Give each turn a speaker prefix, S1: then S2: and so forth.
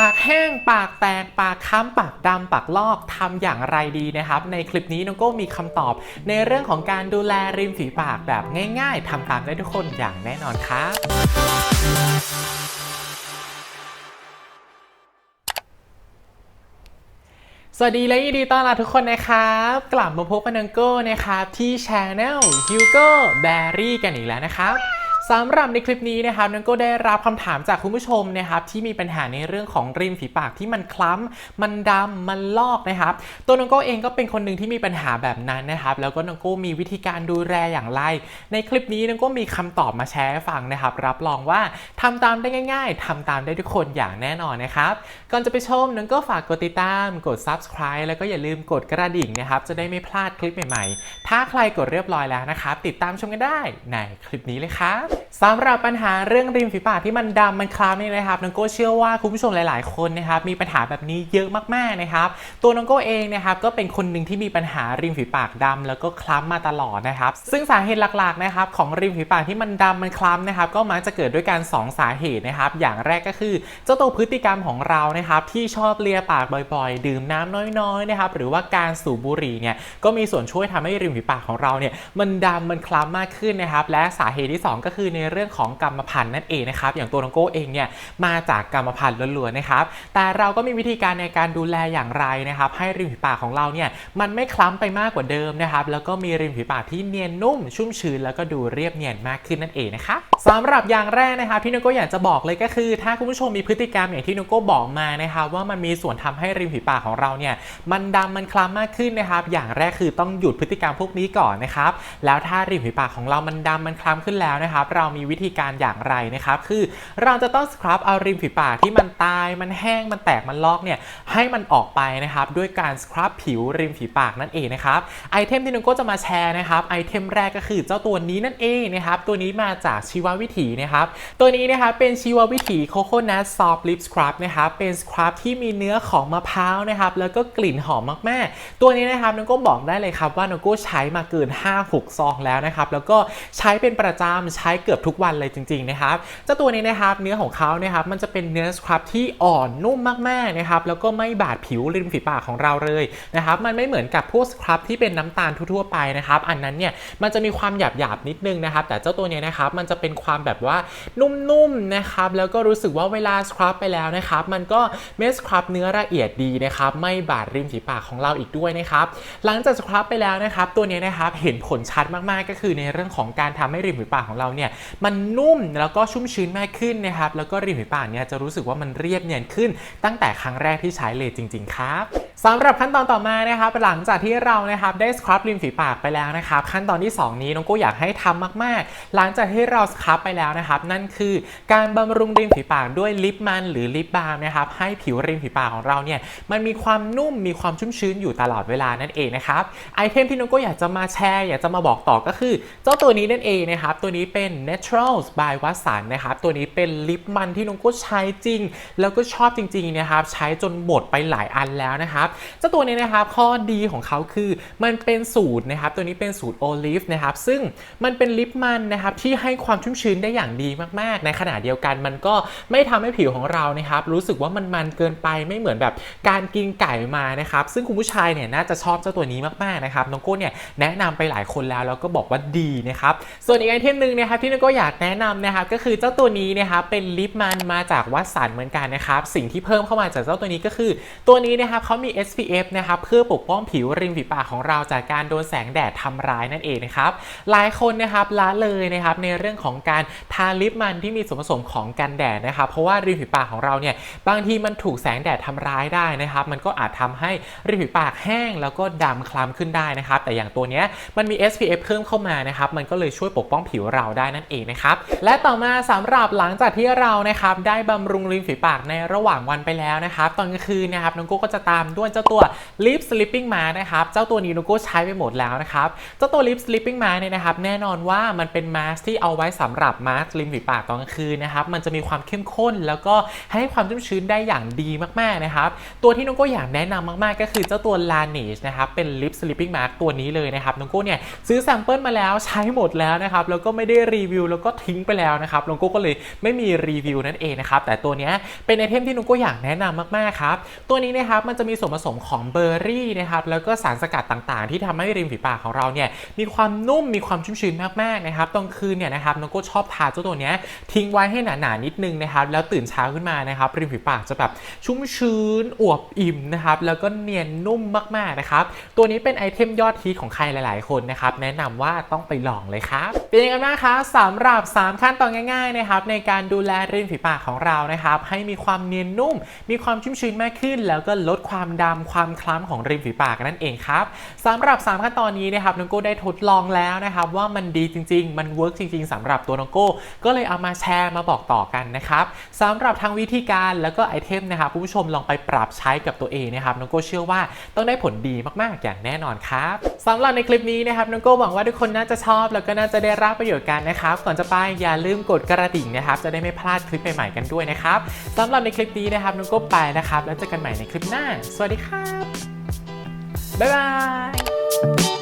S1: ปากแห้ง ปากแตก ปากค้ำปากดำ ปากลอกทำอย่างไรดีนะครับ ในคลิปนี้น้องโก้มีคำตอบ ในเรื่องของการดูแลริมฝีปากแบบง่ายๆทำตามได้ทุกคนอย่างแน่นอนครับสวัสดีและยินดีต้อนรับทุกคนนะครับ กลับมาพบกับนังโก้นะครับ ที่ช anel Hugo Berry กันอีกแล้วนะครับ สำหรับในคลิปนี้นะครับนังโก้ได้รับคำถามจากคุณผู้ชมนะครับที่มีปัญหาในเรื่องของริมฝีปากที่มันคล้ำมันดำมันลอกนะครับ ตัวนังโก้เองก็เป็นคนหนึ่งที่มีปัญหาแบบนั้นนะครับแล้วก็นังโก้มีวิธีการดูแลอย่างไร ในคลิปนี้นังโก้มีคำตอบมาแชร์ให้ฟังนะครับ รับรองว่าทำตามได้ง่าย ๆทำตามได้ทุกคนอย่างแน่นอนนะครับ ก่อนจะไปชมนังก็ฝากกดติดตาม กด subscribe แล้วก็อย่าลืมกดกระดิ่งนะครับจะได้ไม่พลาดคลิปใหม่ๆ ถ้าใครกดเรียบร้อยแล้วนะครับติดตามชมกันได้ในคลิปนี้เลยครับสำหรับปัญหาเรื่องริมฝีปากที่มันดำมันคล้ำนี่นะครับน้องโก้เชื่อว่าคุณผู้ชมหลาย ๆ คนนะครับมีปัญหาแบบนี้เยอะมาก ๆ นะครับ ตัวน้องโก้เองนะครับก็เป็นคนหนึ่งที่มีปัญหาริมฝีปากดำแล้วก็คล้ำมาตลอดนะครับ ซึ่งสาเหตุหลัก ๆ นะครับของริมฝีปากที่มันดำมันคล้ำนะครับก็มักจะเกิดด้วยกันสองสาเหตุนะครับ อย่างแรกก็คือ เจ้าตัวพฤติกรรมของเรานะครับที่ชอบเลียปากบ่อย ๆ ดื่มน้ำน้อย ๆ นะครับหรือว่าการสูบบุหรี่เนี่ยก็มีส่วนช่วยทำให้ริมฝีปากของเราเนี่ยมันดำมันคล้ำมากขึ้นนะครับและสาเหตุที่สองก็คือในเรื่องของกรรมพันธุ์นั่นเองนะครับ อย่างตัวน้องโก้เองเนี่ยมาจากกรรมพันธุ์ล้วนๆนะครับ แต่เราก็มีวิธีการในการดูแลอย่างไรนะครับ ให้ริมฝีปากของเราเนี่ยมันไม่คล้ำไปมากกว่าเดิมนะครับ แล้วก็มีริมฝีปากที่เนียนนุ่ม ชุ่มชื้นแล้วก็ดูเรียบเนียนมากขึ้นนั่นเองนะคะสำหรับอย่างแรกนะครับที่น้องโก้อยากจะบอกเลยก็คือ ถ้าคุณผู้ชมมีพฤติกรรมอย่างที่น้องโก้บอกมานะครับว่ามันมีส่วนทำให้ริมฝีปากของเราเนี่ยมันดำมันคล้ำมากขึ้นนะครับ อย่างแรกคือต้องหยุดพฤติกรรมพวกนี้ก่อนนะครับแล้วถ้าริมฝีปากของเรามันดำมันคล้ำขึ้นแล้วนะครับเรามีวิธีการอย่างไรนะครับ คือเราจะต้องสครับเอาริมฝีปากที่มันตาย มันแห้ง มันแตก มันลอกเนี่ยให้มันออกไปนะครับด้วยการสครับผิวริมฝีปากนั่นเองนะครับ ไอเทมที่นุงก้จะมาแชร์นะครับ ไอเทมแรกก็คือเจ้าตัวนี้นั่นเองนะครับ ตัวนี้มาจากชีววิถีนะครับ ตัวนี้นะครับเป็นชีววิถีโคโคนัทซอฟต์ลิปสครับนะครับ เป็นสครับที่มีเนื้อของมะพร้าวนะครับ แล้วก็กลิ่นหอมมากๆ ตัวนี้นะครับนุงก้บอกได้เลยครับว่านุงก้ใช้มาเกิน 5-6 ซองแล้วนะครับ แล้วก็ใช้เป็นประจำ ใช้เกือบทุกวันเลยจริงๆนะครับเจ้าตัวนี้นะครับเนื้อของเขาเนี่ยครับมันจะเป็นเนื้อสครับที่อ่อนนุ่มมากๆนะครับแล้วก็ไม่บาดผิวริมฝีปากของเราเลยนะครับมันไม่เหมือนกับพวกสครับที่เป็นน้ำตาลทั่วๆไปนะครับอันนั้นเนี่ยมันจะมีความหยาบๆนิดนึงนะครับแต่เจ้าตัวนี้นะครับมันจะเป็นความแบบว่านุ่มๆนะครับแล้วก็รู้สึกว่าเวลาสครับไปแล้วนะครับมันก็เมสครับเนื้อละเอียดดีนะครับไม่บาดริมฝีปากของเราอีกด้วยนะครับหลังจากสครับไปแล้วนะครับตัวนี้นะครับเห็นผลชัดมากๆก็คือในเรื่องของการทำให้ริมฝีปากของเราเนี่ยมันนุ่มแล้วก็ชุ่มชื้นมากขึ้นนะครับแล้วก็ริมฝีปากเนี่ยจะรู้สึกว่ามันเรียบเนียนขึ้น ตั้งแต่ครั้งแรกที่ใช้เลยจริง ๆ ครับ สำหรับขั้นตอนต่อมานะครับหลังจากที่เรานะครับได้สครับริมฝีปากไปแล้วนะครับ ขั้นตอนที่ 2 นี้น้องโก้อยากให้ทำมากๆ หลังจากที่เราสครับไปแล้วนะครับ นั่นคือการบำรุงริมฝีปากด้วยลิปมันหรือลิปบาล์มนะครับให้ผิวริมฝีปากของเราเนี่ยมันมีความนุ่มมีความชุ่มชื้นอยู่ตลอดเวลานั่นเองนะครับไอเทมที่น้องโก้อยากจะมาแชร์อยากจะมาบอกต่อก็คือ เจ้าตัวนี้นั่นเองนะครับตัวนี้เป็น Naturals by Watson นะครับตัวนี้เป็นลิปมันที่น้องโก้ใช้จริง แล้วก็ชอบจริงๆนะครับใช้จนหมดไปหลายอันแล้วนะครับเจ้าตัวนี้นะครับข้อดีของเขาคือมันเป็นสูตรนะครับตัวนี้เป็นสูตรโอลิฟนะครับซึ่งมันเป็นลิปมันนะครับที่ให้ความชุ่มชื้นได้อย่างดีมากๆ ในขณะเดียวกันมันก็ไม่ทำให้ผิวของเรานะครับรู้สึกว่ามันมันเกินไปไม่เหมือนแบบการกินไก่มานะครับซึ่งคุณผู้ชายเนี่ยน่าจะชอบเจ้าตัวนี้มากๆนะครับน้องโก้เนี่ยแนะนำไปหลายคนแล้วแล้วก็บอกว่าดีนะครับส่วนอีกไอเทมหนึ่งนะครับที่น้องโก้อยากแนะนำนะครับก็คือเจ้าตัวนี้นะครับเป็นลิปมันมาจากวัสันเหมือนกันนะครับสิ่งที่เพิ่มเข้ามาจากเจ้าตัวนี้ก็คือ ตัวนี้นะครับเขามี SPF นะครับเพื่อปกป้องผิวริมฝีปากของเราจากการโดนแสงแดดทำร้ายนั่นเองนะครับหลายคนนะครับละเลยนะครับในเรื่องของการทาลิปมันที่มีส่วนผสมของกันแดดนะครับเพราะว่าริมฝีปากของเราเนี่ยบางทีมันถูกแสงแดดทำร้ายได้นะครับมันก็อาจทำให้ริมฝีปากแห้ง แล้วก็ดำคล้ำขึ้นได้นะครับแต่อย่างตัวเนี้ยมันมี SPF เพิ่มเข้ามานะครับมันก็เลยช่วยปกป้องผิวเราได้นั่นเองนะครับและต่อมาสำหรับหลังจากที่เรานะครับได้บำรุงริมฝีปากในระหว่างวันไปแล้วนะครับตอนกลางคืนนะครับน้องโก้ก็จะตามด้วยวนเจ้าตัว Lip Sleeping Mask นะครับ เจ้าตัวนี้นุโก้ใช้ไปหมดแล้วนะครับ เจ้าตัว Lip Sleeping Mask เนี่ยนะครับ แน่นอนว่ามันเป็นมาสที่เอาไว้สำหรับมาสริมฝีปากตอนกลางคืนนะครับ มันจะมีความเข้มข้นแล้วก็ให้ความชุ่มชื้นได้อย่างดีมากๆนะครับ ตัวที่นุโก้อยากแนะนำมากๆ ก็คือเจ้าตัว Laneige นะครับ เป็น Lip Sleeping Mask ตัวนี้เลยนะครับนุโก้เนี่ยซื้อแซมเปิลมาแล้วใช้หมดแล้วนะครับแล้วก็ไม่ได้รีวิวแล้วก็ทิ้งไปแล้วนะครับนุโก้ก็เลยไม่มีรีวิวนั่นเองนะครับแต่ตัวเนี้ยเป็นไอเทมที่นุโก้อยากแนะนำมากๆครับตัวนี้นะครับมันจะมีส่วนผสมของเบอร์รี่นะครับแล้วก็สารสกัดต่างๆ ที่ทำให้ริมฝีปากของเราเนี่ยมีความนุ่มมีความชุ่มชื้นมากๆนะครับตอนคืนเนี่ยนะครับนุโก้ชอบทาเจ้าตัวเนี้ยทิ้งไว้ให้หนาๆนิดนึงนะครับแล้วตื่นเช้าขึ้นมานะครับริมฝีปากจะแบบชุ่มชื้นอวบอิ่มนะครับแล้วก็เนียนนุ่มมากๆนะครับตัวนี้เป็นไอเทมยอดฮิตของใครหลาย ๆ คนนะครับแนะนำว่าต้องไปลองเลยครับเป็นยังไงบ้างคะสำหรับ 3 ขั้นตอนง่ายๆนะครับในการดูแลริมฝีปากของเรานะครับให้มีความเนียนนุ่ม มีความชุ่มชื้นมากขึ้น แล้วก็ลดความดำความคล้ำของริมฝีปากนั่นเองครับสำหรับ 3 ขั้นตอนนี้นะครับน้องโก้ได้ทดลองแล้วนะครับว่ามันดีจริง ๆ มันเวิร์กจริง ๆสำหรับตัวน้องโก้ก็เลยเอามาแชร์มาบอกต่อกันนะครับสำหรับทั้งวิธีการแล้วก็ไอเทมนะครับผู้ชมลองไปปรับใช้กับตัวเองนะครับน้องโก้เชื่อว่าต้องได้ผลดีมากๆอย่างแน่นอนครับสำหรับในคลิปนี้นะครับน้องโก้หวังว่าทุกคนน่าจะชอบ แล้วก็น่าจะได้รับประโยชน์กันนะครับก่อนจะไปอย่าลืมกดกระดิ่งนะครับจะได้ไม่พลาดคลิปใหม่ๆกันด้วยนะครับสำหรับในคลิปนี้นะครับน้องโก้ไปนะครับแล้วเจอกันใหม่ในคลิปหน้าสวัสดีครับ บ๊ายบาย